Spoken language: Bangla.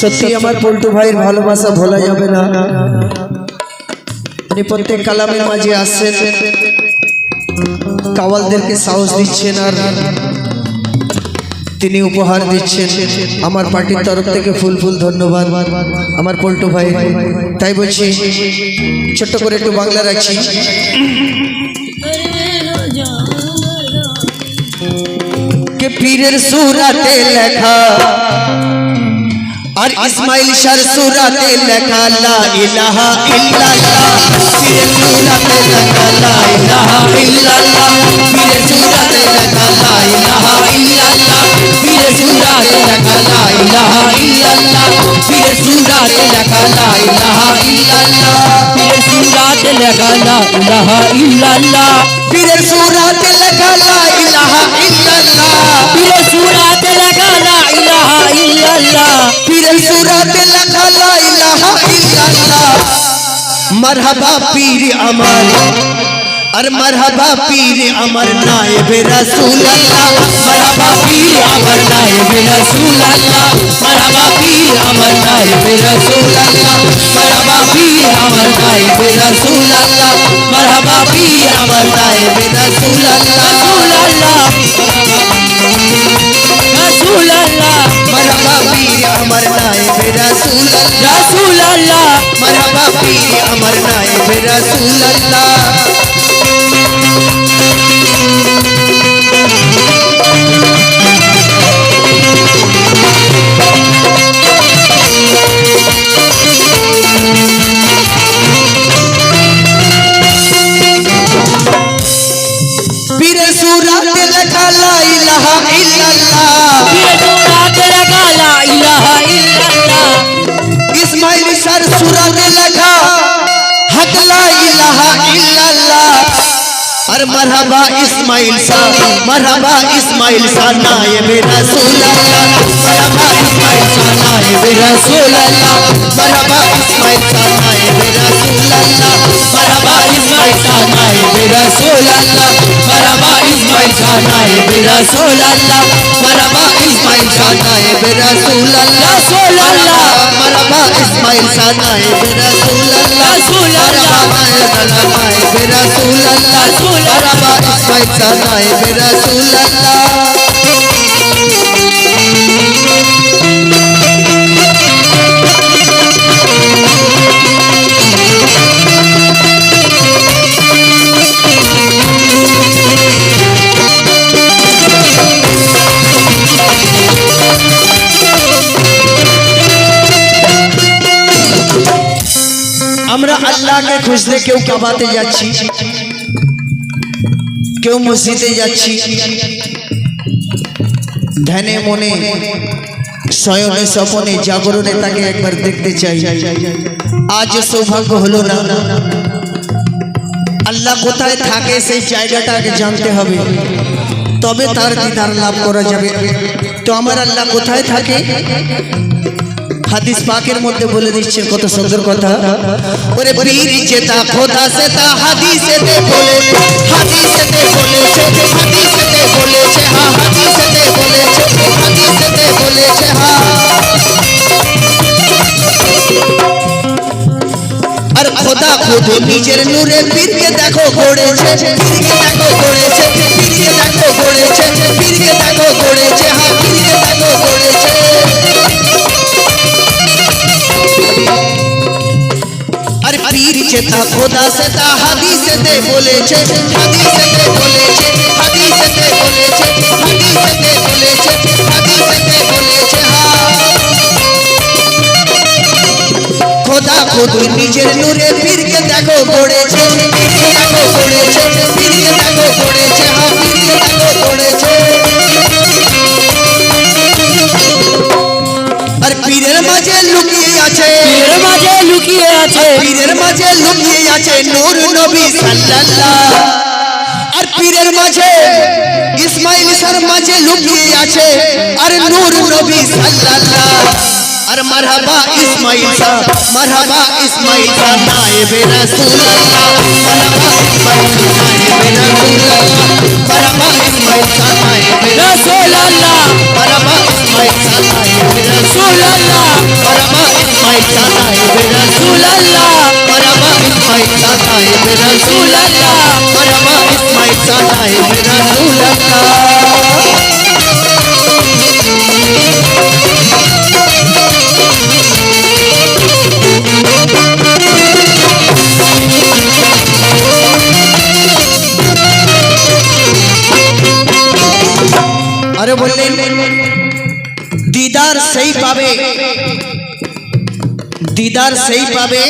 সত্যি আমার পল্টু ভাইয়ের ভালোবাসা ভোলা যাবে না। উনি প্রত্যেক কালামের মাঝে আসছেন কাওয়ালদেরকে সাহস দিচ্ছেন আর তিনি উপহার দিচ্ছেন। আমার পার্টির তরফ থেকে ফুল ফুল ধন্যবাদ আমার পল্টু ভাই তাই বলছি, ছোট্ট করে একটু বাংলা রাখছি। কে পীরের সুরাতে লেখা আর ইসমাইল শার সুরাতে লেখা, লা ইলাহা ইল্লাল্লাহ। পীরের সুরাতে লেখা, লা ইলাহা ইল্লাল্লাহ। পীরের সুরাতে লেখা, লা ইলাহা ইল্লাল্লাহ। পীরের সুরাতে লেখা, লা ইলাহা ইল্লাল্লাহ। পীরের সুরাতে লেখা, লা ইলাহা ইল্লাল্লাহ। পীরের সুরাত লেখা, লা ইলাহা ইল্লাল্লাহ। পীরের সুরাতে লেখা মারহাবা পীর আমার। আর মারহাবা পীর আমার নায়েবে রাসূলুল্লাহ। মারহাবা পীর আমার নায়েবে রাসূলুল্লাহ। মারহাবা পীর আমার নায়েবে রাসূলুল্লাহ। पीर পীর আমার নায়েবে রাসূলুল্লাহ। মারহাবা পীর আমার নায়েবে রাসূলুল্লাহ রাসূলুল্লাহ। মারহাবা পীর আমার নায়েবে রাসূলুল্লাহ। রাসূলুল্লাহ। মারহাবা পীর আমার নায়েবে রাসূলুল্লাহ। পীরের ইসমাইল শার সুরাতে লেখা হক লা ইলাহা ইল্লাল্লাহ আর মারহাবা ইসমাইল শাহ মারহাবা ইসমাইল শাহ নায়েবে রাসূলুল্লাহ মারহাবা ইসমাইল শাহ নায়েবে রাসূলুল্লাহ মারহাবা ইসমাইল শাহ নায়েবে রাসূলুল্লাহ মারহাবা ইসমাইল শাহ নায়েবে রাসূলুল্লাহ মারহাবা ইসমাইল শাহ নায়েবে রাসূলুল্লাহ। মারহাবা ইসমাইল শাহ নায়েবে রাসূলুল্লাহ। রাসূলুল্লাহ মারহাবা ইসমাইল শাহ নায়েবে রাসূলুল্লাহ। রাসূলুল্লাহ নায়েবে রাসূলুল্লাহ। মারহাবা ইসমাইল শাহ নায়েবে রাসূলুল্লাহ। আমরা আল্লাহকে খুঁজতে কেউ কাবাতে যাচ্ছি। কেউ মসজিদে যাচ্ছি। ধ্যানে মনে শয়নে স্বপনে জাগরণে তাকে একবার দেখতে চাই। আজ সৌভাগ্য হলো না। আল্লাহ কোথায় থাকে সেই জায়গাটা আগে জানতে হবে। তবে তার দিদার লাভ করা যাবে। তো আমার আল্লাহ কোথায় থাকে? হাদিস পাকের মধ্যে বলে দিচ্ছেন কত সুন্দর কথা। ওরে পীর চেতা, খোদা সে তা হাদিসেতে বলে হাদিসেতে বলেছে হাদিসেতে বলেছে হ্যাঁ হাদিসেতে বলেছে হাদিসেতে বলেছে হ্যাঁ আর খোদা খুদ নিজের নূরে পীরকে দেখো গড়েছে, পীরকে দেখো গড়েছে, পীরকে দেখো গড়েছে, পীরকে দেখো চেতা খোদা সে হাদিসেতে বলেছে হাদিসেতে বলেছে হাদিসেতে বলেছে হাদিসেতে বলেছে হাদিসেতে বলেছে খোদা খুদ নিজের নূরে পীরকে দেখো গড়েছে পীরকে দেখো গড়েছে পীরকে দেখো গড়েছে হ্যাঁ পীরকে দেখো গড়েছে। আর পীরের মাঝে লুকিয়ে আছে পীরের মাঝে লুকিয়ে আছে। পীরের মাঝে লুকিয়ে আছে নূর নবী সাল্লাল্লাহ। আর পীরের মাঝে, ইসমাইল সার মাঝে লুকিয়ে আছে আর নূর নবী সাল্লাল্লাহ। আর মারহাবা ইসমাইল শাহ মারহাবা ইসমাইল শাহ নায়েবে রাসূলুল্লাহ। মারহাবা ইসমাইল শাহ নায়েবে রাসূলুল্লাহ। মারহাবা ইসমাইল শাহ নায়েবে রাসূলুল্লাহ। মারহাবা ইসমাইল সাহেব রাসূলুল্লাহ মারহাবা ইসমাইল সাহেব রাসূলুল্লাহ আরে বললেন দিদার সেই পাবে দিদার সেই পাবে